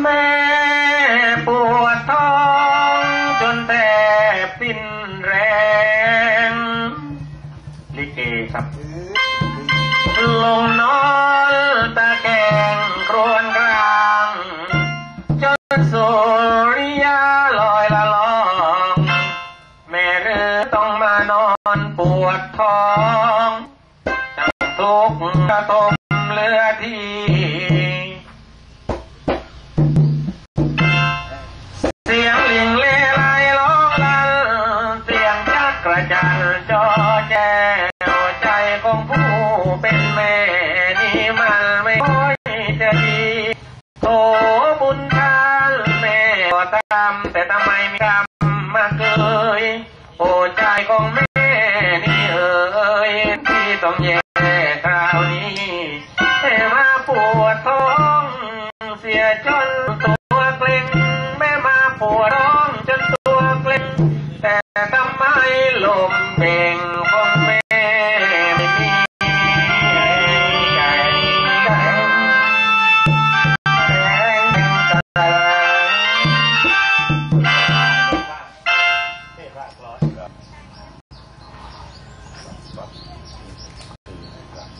แม่ปวดท้องจนแทบสิ้นแรงลิเกครับลงนอนตะแกงครวนกลางจนสุริยาลอยละลอง แม่เรือต้องมานอนปวดท้องจังทุกข์กระท ของแม่นี่เอ่ยที่ต้องแย่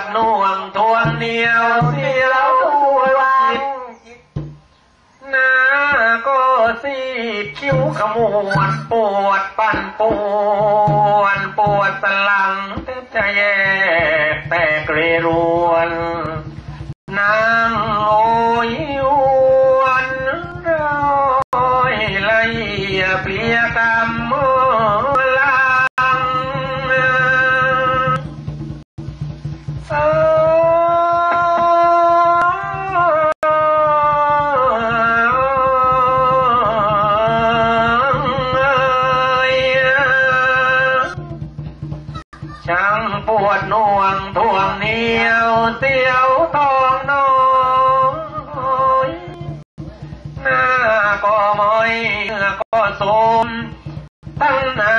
ดน่วงทวงเหนียวเสียววันหน้าก็ซีดคิ้วขมวดปวดปั่นปวนปวดสลังแทบจะแยกแต่เกรรวนนางโอยวนร้อยละเอียเปลียกำ ช่างปวดน่วงทวงเหนียวเสียวทองน้อยหน้าก็มอยเนื้อก็สมตั้งหน้า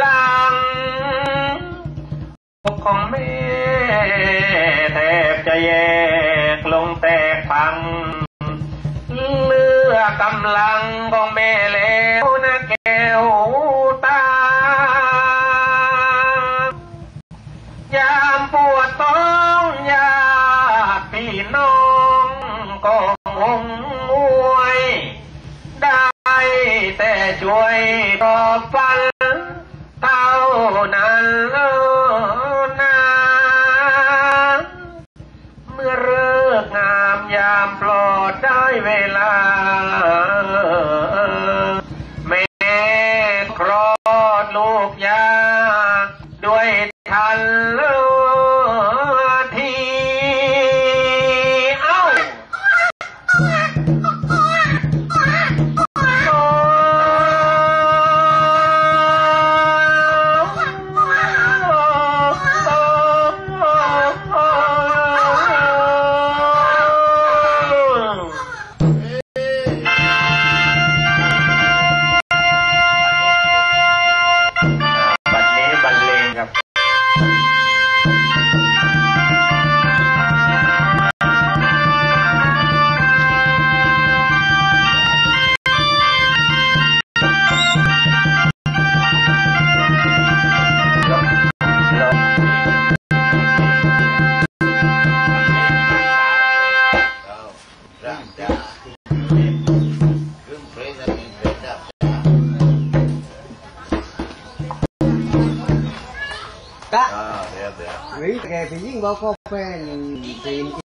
หลังอกของแม่แทบจะแยกลงแตกพังเลือกกำลังของแม่แล้ ไปลอบฟันเท่านั้นนะเมื่อเลิกงามยามปลอ แกไปยิ่งบ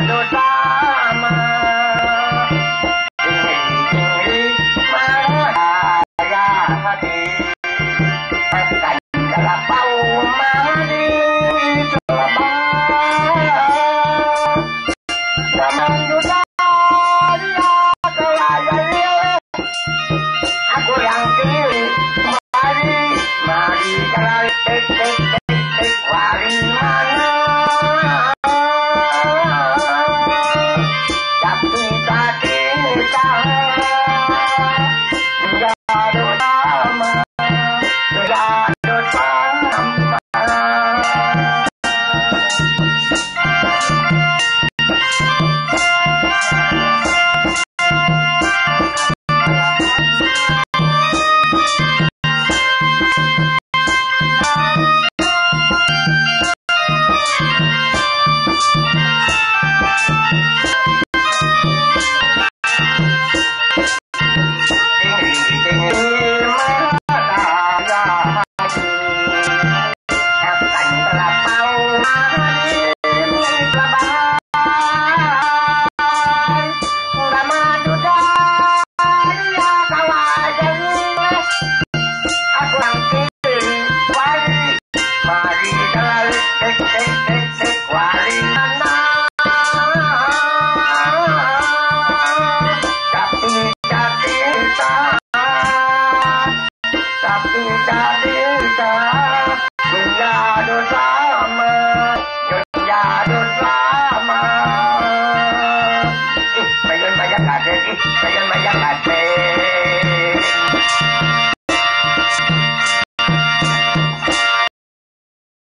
Saludos. Thank you.